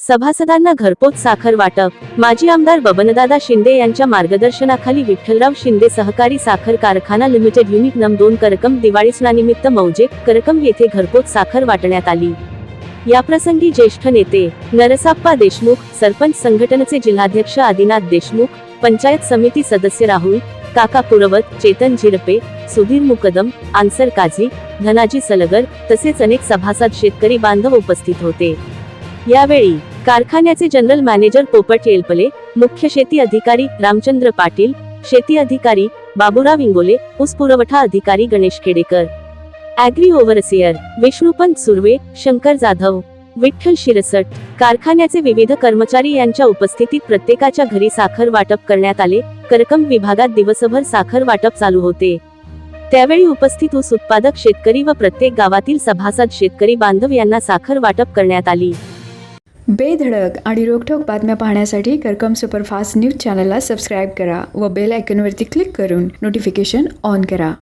सभासदांना घरपोच साखर वाटप. माजी आमदार बबनदादा शिंदे यांच्या मार्गदर्शनाखाली विठ्ठलराव शिंदे सहकारी साखर कारखाना लिमिटेड युनिट नम दोन करकम दिवाळी सणानिमित्त मौजे करकम येथे घरपोच साखर वाटण्यात आली. याप्रसंगी ज्येष्ठ नेते नरसाप्पा देशमुख सरपंच संघटनेचे जिल्हाध्यक्ष आदिनाथ देशमुख पंचायत समिती सदस्य राहुल काका पुरवत चेतन झिरपे सुधीर मुकदम आन्सर काझी धनाजी सलगर तसेच अनेक सभासद शेतकरी बांधव उपस्थित होते. यावेळी कारखान्याचे जनरल मॅनेजर पोपट येलपले मुख्य शेती अधिकारी रामचंद्र पाटील शेती अधिकारी बाबुराव इंगोले ऊस पुरवठा अधिकारी Ganesh Khedekar. Agri overseer Vishnupant Surve Shankar Jadhav. Vitthal Shirsat कारखान्याचे विविध कर्मचारी यांच्या उपस्थितीत प्रत्येकाच्या घरी साखर वाटप करण्यात आले. करकम विभागात दिवसभर साखर वाटप चालू होते. त्यावेळी उपस्थित ऊस उत्पादक शेतकरी व प्रत्येक गावातील सभासद शेतकरी बांधव यांना साखर वाटप करण्यात आली. बेधडक आणि रोखठोक बातम्या पाहण्यासाठी करकम सुपरफास्ट न्यूज चॅनलला सबस्क्राईब करा व बेल आयकॉनवरती क्लिक करून नोटिफिकेशन ऑन करा.